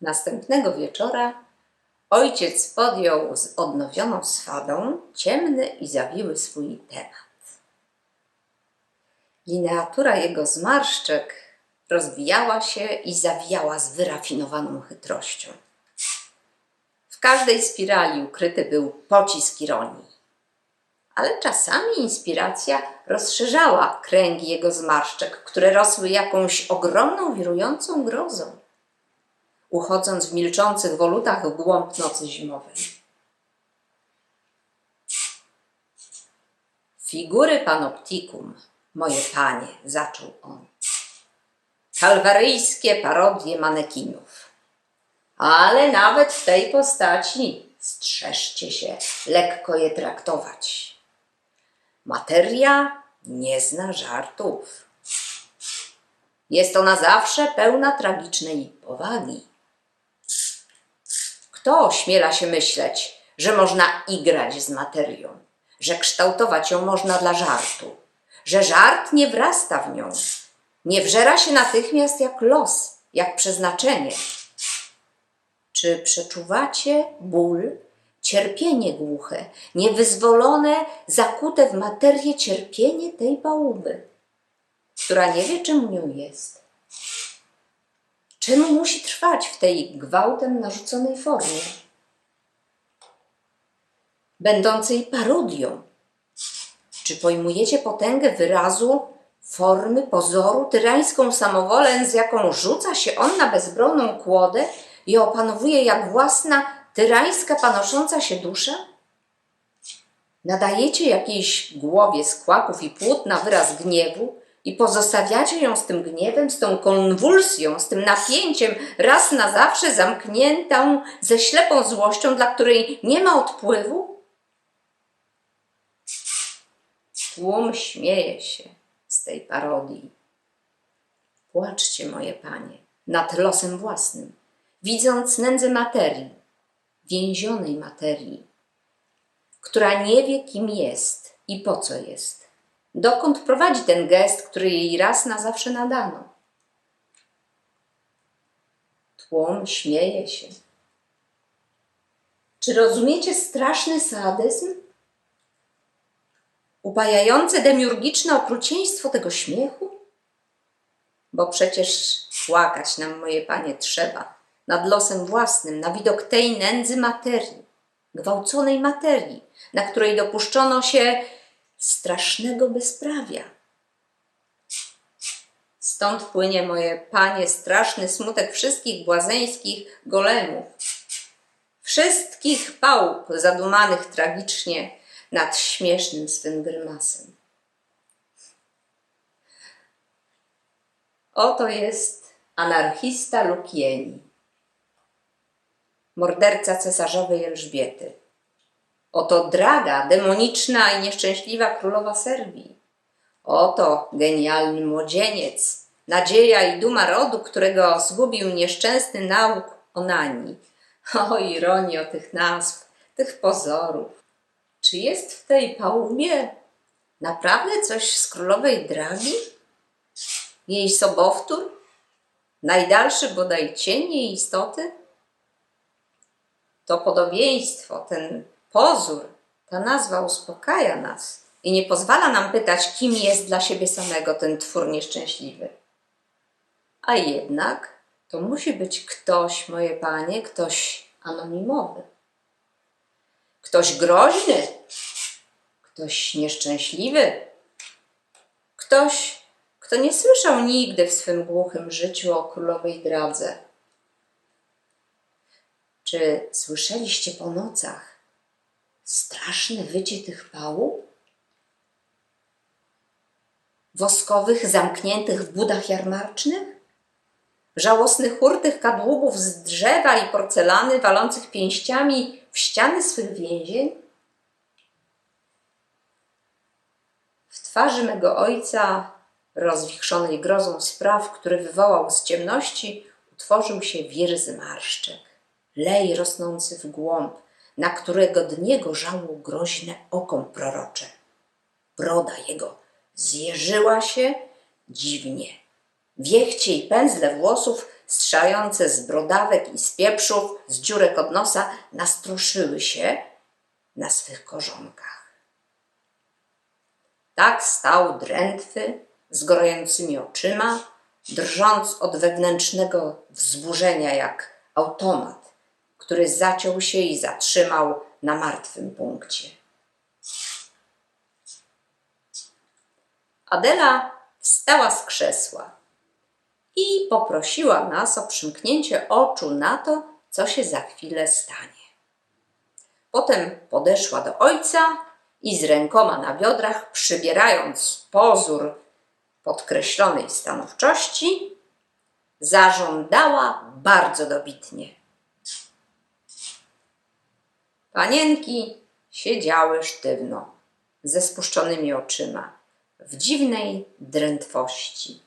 Następnego wieczora ojciec podjął z odnowioną swadą ciemny i zawiły swój temat. Lineatura jego zmarszczek rozwijała się i zawijała z wyrafinowaną chytrością. W każdej spirali ukryty był pocisk ironii. Ale czasami inspiracja rozszerzała kręgi jego zmarszczek, które rosły jakąś ogromną, wirującą grozą, uchodząc w milczących wolutach w głąb nocy zimowej. Figury panoptikum, moje panie, zaczął on. Kalwaryjskie parodie manekinów. Ale nawet w tej postaci strzeżcie się lekko je traktować. Materia nie zna żartów. Jest ona zawsze pełna tragicznej powagi. Kto ośmiela się myśleć, że można igrać z materią, że kształtować ją można dla żartu, że żart nie wrasta w nią, nie wżera się natychmiast jak los, jak przeznaczenie? Czy przeczuwacie ból, cierpienie głuche, niewyzwolone, zakute w materię cierpienie tej pałuby, która nie wie, czym nią jest? Czemu musi trwać w tej gwałtem narzuconej formie? Będącej parodią. Czy pojmujecie potęgę wyrazu, formy, pozoru, tyrańską samowolę, z jaką rzuca się on na bezbronną kłodę i opanowuje jak własna tyrańska panosząca się dusza? Nadajecie jakiejś głowie skłaków i płótna wyraz gniewu i pozostawiacie ją z tym gniewem, z tą konwulsją, z tym napięciem, raz na zawsze zamkniętą ze ślepą złością, dla której nie ma odpływu? Tłum śmieje się z tej parodii. Płaczcie, moje panie, nad losem własnym, widząc nędzę materii, więzionej materii, która nie wie, kim jest i po co jest, dokąd prowadzi ten gest, który jej raz na zawsze nadano. Tłum śmieje się. Czy rozumiecie straszny sadyzm? Upajające demiurgiczne okrucieństwo tego śmiechu? Bo przecież płakać nam, moje panie, trzeba nad losem własnym, na widok tej nędzy materii, gwałconej materii, na której dopuszczono się strasznego bezprawia. Stąd płynie, moje panie, straszny smutek wszystkich błazeńskich golemów, wszystkich pałup zadumanych tragicznie nad śmiesznym swym grymasem. Oto jest anarchista Lukieni, morderca cesarzowej Elżbiety. Oto draga, demoniczna i nieszczęśliwa królowa Serbii. Oto genialny młodzieniec, nadzieja i duma rodu, którego zgubił nieszczęsny nauk onanii. O ironio tych nazw, tych pozorów. Czy jest w tej pałubie naprawdę coś z królowej dragi? Jej sobowtór? Najdalszy bodaj cień jej istoty? To podobieństwo, ten pozór, ta nazwa uspokaja nas i nie pozwala nam pytać, kim jest dla siebie samego ten twór nieszczęśliwy. A jednak to musi być ktoś, moje panie, ktoś anonimowy. Ktoś groźny, ktoś nieszczęśliwy, ktoś, kto nie słyszał nigdy w swym głuchym życiu o królowej dradze. Czy słyszeliście po nocach straszne wycie tych pałup? Woskowych, zamkniętych w budach jarmarcznych? Żałosny chór tych kadłubów z drzewa i porcelany walących pięściami w ściany swych więzień? W twarzy mego ojca, rozwichrzonej grozą spraw, które wywołał z ciemności, utworzył się wir zmarszczek, lej rosnący w głąb, na którego dnie gorzało groźne okom prorocze. Broda jego zjeżyła się dziwnie. Wiechcie i pędzle włosów strzające z brodawek i z pieprzów, z dziurek od nosa, nastroszyły się na swych korzonkach. Tak stał drętwy, z gorącymi oczyma, drżąc od wewnętrznego wzburzenia jak automat, który zaciął się i zatrzymał na martwym punkcie. Adela wstała z krzesła i poprosiła nas o przymknięcie oczu na to, co się za chwilę stanie. Potem podeszła do ojca i z rękoma na biodrach, przybierając pozór podkreślonej stanowczości, zażądała bardzo dobitnie. Panienki siedziały sztywno, ze spuszczonymi oczyma, w dziwnej drętwości.